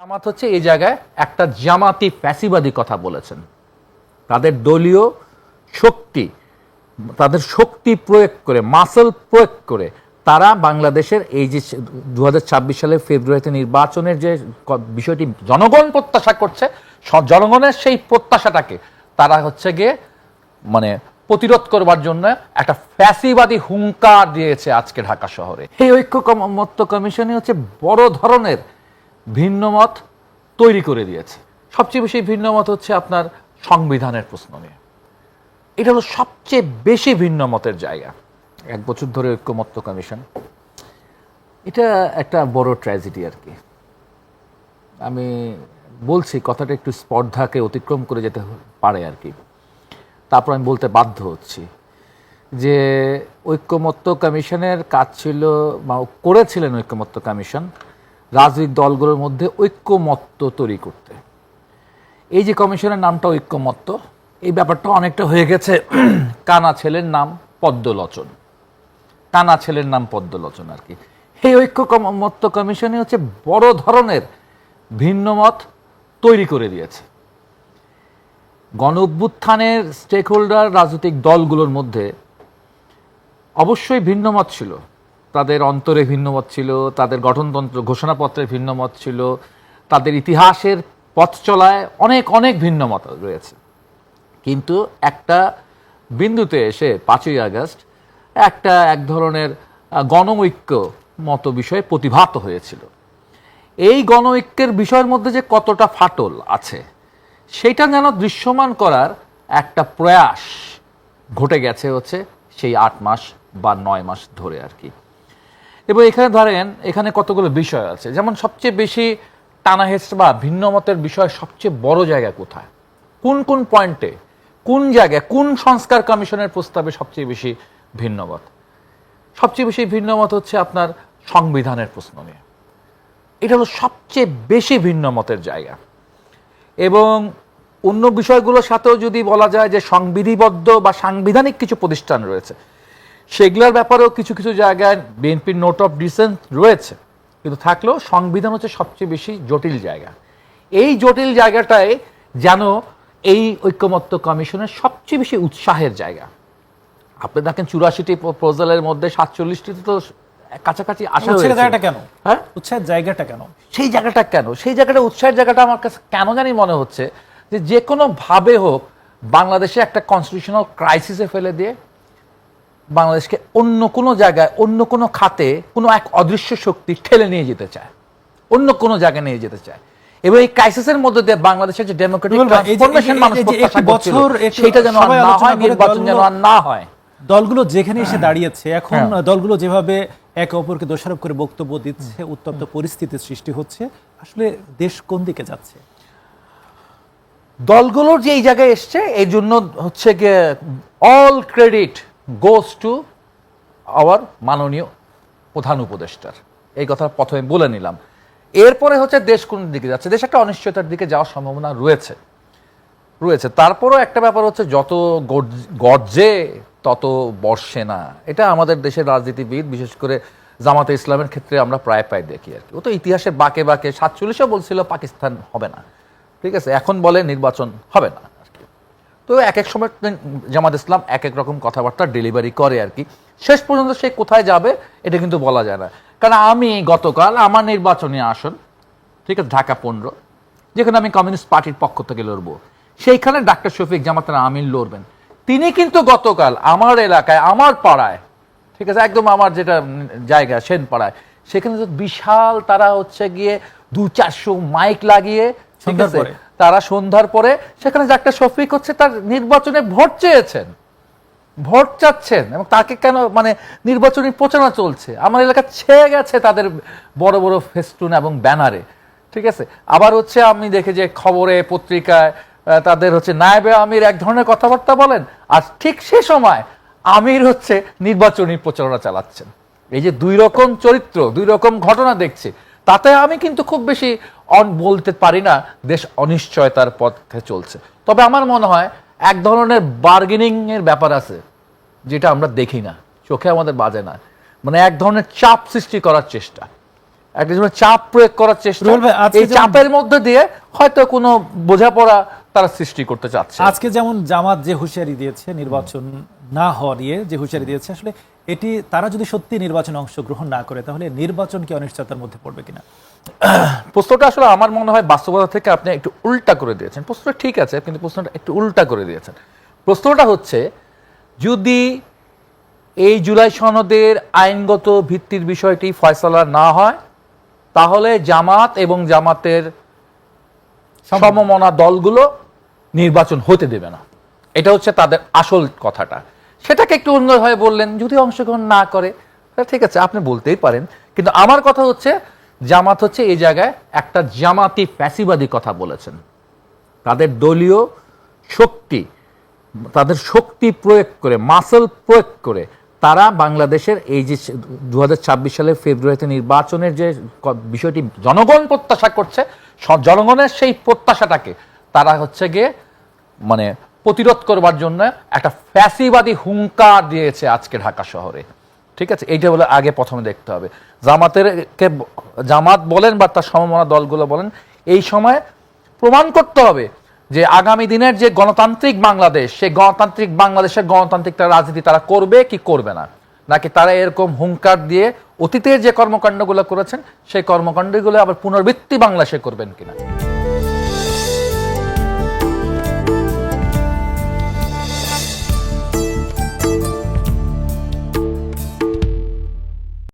জামাত হচ্ছে এই জায়গায় একটা জামাতি ফ্যাসিবাদী কথা বলেছেন। তাদের দলীয় শক্তি, তাদের শক্তি প্রয়োগ করে মাসল প্রয়োগ করে তারা বাংলাদেশের এই যে দু সালের ফেব্রুয়ারিতে নির্বাচনের যে বিষয়টি জনগণ প্রত্যাশা করছে জনগণের সেই প্রত্যাশাটাকে তারা হচ্ছে গিয়ে মানে প্রতিরোধ করবার জন্য একটা ফ্যাসিবাদী হুঙ্কার দিয়েছে আজকে ঢাকা শহরে। এই ঐক্য মত্য কমিশনই হচ্ছে বড় ধরনের ভিন্নমত তৈরি করে দিয়েছে। সবচেয়ে বেশি ভিন্নমত হচ্ছে আপনার সংবিধানের প্রশ্ন নিয়ে। এটা হলো সবচেয়ে বেশি ভিন্ন মতের জায়গা। এক বছর ধরে ঐক্যমত্য কমিশন। এটা একটা বড় ট্র্যাজেডি আর কি। আমি বলছি, কথাটা একটু স্পর্ধাকে অতিক্রম করে যেতে পারে আর কি। তারপর আমি বলতে বাধ্য হচ্ছি যে ঐক্যমত্য কমিশনের কাজ ছিল বা করেছিলেন ঐক্যমত্য কমিশন রাজনৈতিক দলগুলোর মধ্যে ঐক্যমত্য তৈরি করতে। এই যে কমিশনের নামটা ঐক্যমত্য, এই ব্যাপারটা অনেকটা হয়ে গেছে। কানা ছেলের নাম পদ্মলোচন। কানা ছেলের নাম পদ্মলোচন আর কি। এই ঐক্য মত্য কমিশনে হচ্ছে বড় ধরনের ভিন্নমত তৈরি করে দিয়েছে। গণ অভ্যুত্থানের স্টেক হোল্ডার রাজনৈতিক দলগুলোর মধ্যে অবশ্যই ভিন্নমত ছিল। তাদের অন্তরে ভিন্ন মত ছিল, তাদের গঠনতন্ত্র, ঘোষণাপত্রে ভিন্নমত ছিল, তাদের ইতিহাসের পথ চলায় অনেক অনেক ভিন্ন মত রয়েছে। কিন্তু একটা বিন্দুতে এসে পাঁচই আগস্ট একটা এক ধরনের গণঐক্য মতো বিষয়ে প্রতিভাত হয়েছিল। এই গণঐক্যের বিষয়ের মধ্যে যে কতটা ফাটল আছে, সেটা যেন দৃশ্যমান করার একটা প্রয়াস ঘটে গেছে হচ্ছে সেই আট মাস বা নয় মাস ধরে আর কি। এবং এখানে ধরেন, এখানে কতগুলো বিষয় আছে। যেমন সবচেয়ে বেশি টানাহেস্ট বা ভিন্ন মতের বিষয় সবচেয়ে বড় জায়গা কোথায়? কোন কোন পয়েন্টে কোন জায়গায়? কোন সংস্কার কমিশনের প্রস্তাবে সবচেয়ে বেশি ভিন্নমত সবচেয়ে বেশি ভিন্নমত হচ্ছে আপনার সংবিধানের প্রশ্ন নিয়ে। এটা হলো সবচেয়ে বেশি ভিন্ন মতের জায়গা। এবং অন্য বিষয়গুলোর সাথেও যদি বলা যায় যে সংবিধিবদ্ধ বা সাংবিধানিক কিছু প্রতিষ্ঠান রয়েছে সেগুলোর ব্যাপারেও কিছু কিছু জায়গায় বিএনপির নোট অফ ডিসেন্ট রয়েছে কিন্তু থাকলেও সংবিধান হচ্ছে সবচেয়ে বেশি জটিল জায়গা। এই জটিল জায়গাটায় যেন এই ঐক্যমত্য কমিশনের সবচেয়ে বেশি উৎসাহের জায়গা। আপনি দেখেন চুরাশিটি প্রপোজালের মধ্যে সাতচল্লিশটিতে তো কাছাকাছি আসা হয়েছে। জায়গাটা কেন? হ্যাঁ? উৎসাহের জায়গাটা কেন? সেই জায়গাটা কেন? সেই জায়গাটা উৎসাহের জায়গাটা আমার কাছে কেন জানি মনে হচ্ছে যে যে কোনো ভাবে হোক বাংলাদেশে একটা কনস্টিটিউশনাল ক্রাইসিসে ফেলে দিয়ে বাংলাদেশকে অন্য কোনো জায়গায় অন্য কোনো খাতে কোনো এক অদৃশ্য শক্তি ঠেলে নিয়ে যেতে চায়। অন্য কোনো জায়গায় নিয়ে যেতে চায়। এবং এই ক্রাইসিসের মধ্যে দিয়ে বাংলাদেশের যে ডেমোক্রেটিক ট্রান্সফরমেশন মানুষ প্রত্যাশা করছিল, বছর সেটা যেন আর না হয় নির্বাচন যেন আর না হয়। দলগুলো যেখানে এসে দাঁড়িয়েছে এখন হ্যাঁ। দলগুলো যেভাবে একে অপরকে দোষারোপ করে বক্তব্য দিচ্ছে উত্তপ্ত পরিস্থিতির সৃষ্টি হচ্ছে আসলে দেশ কোন দিকে যাচ্ছে? দলগুলোর যে এই জায়গায় এসছে এই জন্য হচ্ছে গিয়ে all credit goes to our মাননীয় প্রধান উপদেষ্টার। এই কথা প্রথমে বলে নিলাম। এরপরে হচ্ছে দেশ কোন দিকে যাচ্ছে? দেশ একটা অনিশ্চয়তার দিকে যাওয়ার সম্ভাবনা রয়েছে। রয়েছে। তারপরও একটা ব্যাপার হচ্ছে যত গর্জ- তত বর্ষে না। এটা আমাদের দেশের রাজনীতিবিদ, বিশেষ করে জামাতে ইসলামের ক্ষেত্রে আমরা প্রায় প্রায় দেখি আর কি। ও তো ইতিহাসে বাকে বাকে সাতচল্লিশও বলছিল পাকিস্তান হবে না। ঠিক আছে? এখন বলে নির্বাচন হবে না। তো এক এক সময় জামাত ইসলাম এক এক রকম কথাবার্তা ডেলিভারি করে আর কি। শেষ পর্যন্ত সে কোথায় যাবে এটা কিন্তু বলা যায় না। কারণ আমি গতকাল আমার নির্বাচনী আসন ঠিক আছে ঢাকা পনেরো যেখানে আমি কমিউনিস্ট পার্টির পক্ষ থেকে লড়বো সেইখানে ডাক্তার শফিক জামাতের আমিন লড়বেন। তিনি কিন্তু গতকাল আমার এলাকায় আমার পাড়ায় ঠিক আছে একদম আমার যেটা জায়গা সেন পাড়ায় সেখানে তো বিশাল তারা হচ্ছে গিয়ে দু চারশো মাইক লাগিয়ে ঠিক আছে। তারা সন্ধ্যার পরে সেখানে ডাক্তার শফিক হচ্ছে তার নির্বাচনে ভোট চেয়েছেন, ভোট চাচ্ছেন এবং তাকে কেন মানে নির্বাচনী প্রচারণা চলছে? আমার এলাকা ছেয়ে গেছে তাদের বড় বড় ফেস্টুন এবং ব্যানারে, ঠিক আছে? আবার হচ্ছে আমি দেখে যে খবরে, পত্রিকায় তাদের হচ্ছে নায়েবে আমির এক ধরনের কথাবার্তা বলেন, আর ঠিক সে সময় আমির হচ্ছে নির্বাচনী প্রচারণা চালাচ্ছেন। এই যে দুই রকম চরিত্র, দুই রকম ঘটনা দেখছি তাতে আমি কিন্তু খুব বেশি অন বলতে পারি না দেশ অনিশ্চয়তার পথে চলছে। তবে আমার মনে হয় এক ধরনের বার্গেনিং এর ব্যাপার আছে যেটা আমরা দেখি না চোখে আমাদের বাজে না। মানে এক ধরনের চাপ সৃষ্টি করার চেষ্টা। একটা যেমন চাপ প্রয়োগ করার চেষ্টা। এই চাপের মধ্যে দিয়ে হয়তো কোনো বোঝাপড়া তারা সৃষ্টি করতে চাচ্ছে। আজকে যেমন জামাত যে হুঁশিয়ারি দিয়েছে নির্বাচন না হওয়া নিয়ে যে হুঁশিয়ারি দিয়েছে আসলে এটি তারা যদি সত্যি নির্বাচনে অংশগ্রহণ না করে তাহলে নির্বাচন কি অনিশ্চয়তার মধ্যে পড়বে কিনা? প্রশ্নটা আসলে আমার মনে হয় বাস্তবতা থেকে আপনি একটু উল্টা করে দিয়েছেন। প্রশ্নটা ঠিক আছে কিন্তু প্রশ্নটা একটু উল্টা করে দিয়েছেন। প্রশ্নটা হচ্ছে যদি এই জুলাই সনদের আইনগত ভিত্তির বিষয়টি ফয়সলা না হয় তাহলে জামাত এবং জামাতের সমমনা দলগুলো নির্বাচন হতে দেবে না। এটা হচ্ছে তাদের আসল কথাটা। সেটাকে একটু অন্যভাবে বললেন, যদি অংশগ্রহণ না করে ঠিক আছে, আপনি বলতেই পারেন। কিন্তু আমার কথা হচ্ছে, জামাত হচ্ছে এই জায়গায় একটা জামাতি ফ্যাসিবাদী কথা বলেছেন। তাদের দলীয় শক্তি, তাদের শক্তি প্রয়োগ করে, মাসল প্রয়োগ করে, তারা বাংলাদেশের এই যে দু হাজার ছাব্বিশ সালের ফেব্রুয়ারিতে নির্বাচনের যে বিষয়টি জনগণ প্রত্যাশা করছে জনগণের সেই প্রত্যাশাটাকে, তারা হচ্ছে গিয়ে মানে প্রতিরোধ করবার জন্য একটা ফ্যাসিবাদী হুঙ্কার দিয়েছে আজকে ঢাকা শহরে। ঠিক আছে? এইটা বলে আগে প্রথমে দেখতে হবে। জামাতের কে জামাত বলেন বা তার সমমনা দলগুলো বলেন, এই সময় প্রমাণ করতে হবে যে আগামী দিনের যে গণতান্ত্রিক বাংলাদেশ, সেই গণতান্ত্রিক বাংলাদেশের গণতান্ত্রিক তারা রাজনীতি তারা করবে কি করবে না? নাকি তারা এরকম হুঙ্কার দিয়ে অতীতের যে কর্মকাণ্ডগুলো করেছেন, সেই কর্মকাণ্ডগুলো আবার পুনর্বৃত্তি বাংলাদেশে করবেন কিনা?